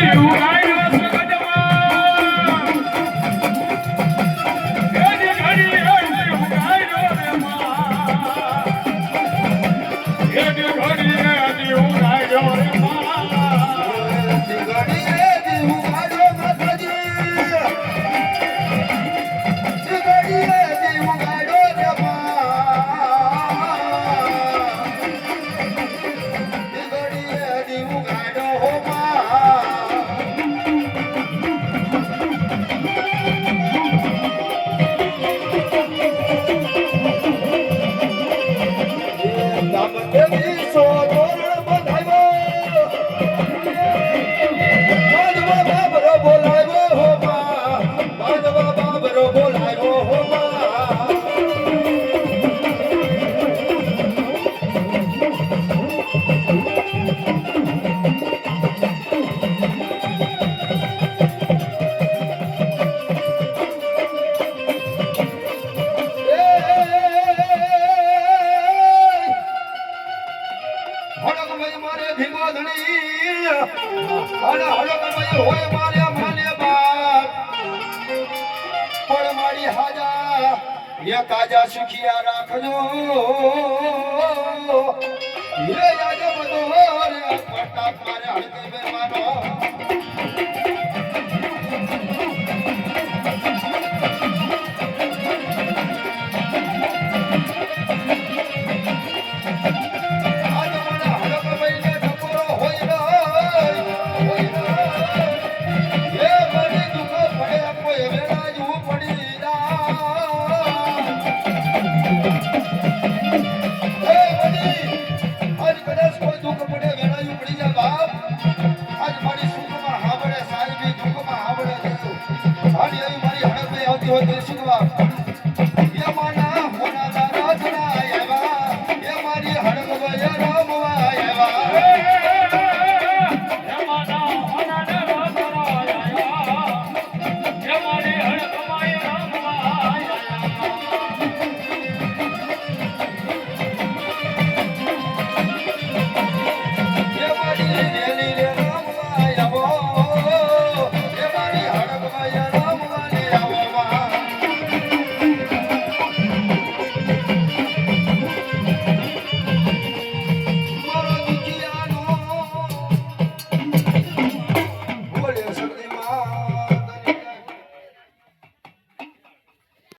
ઘડી મારે ભીગો ધણી હડક ભાઈ હોય મારે માને બાપ પણ મારી હાજા એ કાજા સુખિયા રાખજો. એ આજે બધો રે પટાક મારે હડકે do Rodrigo Chico Lopes.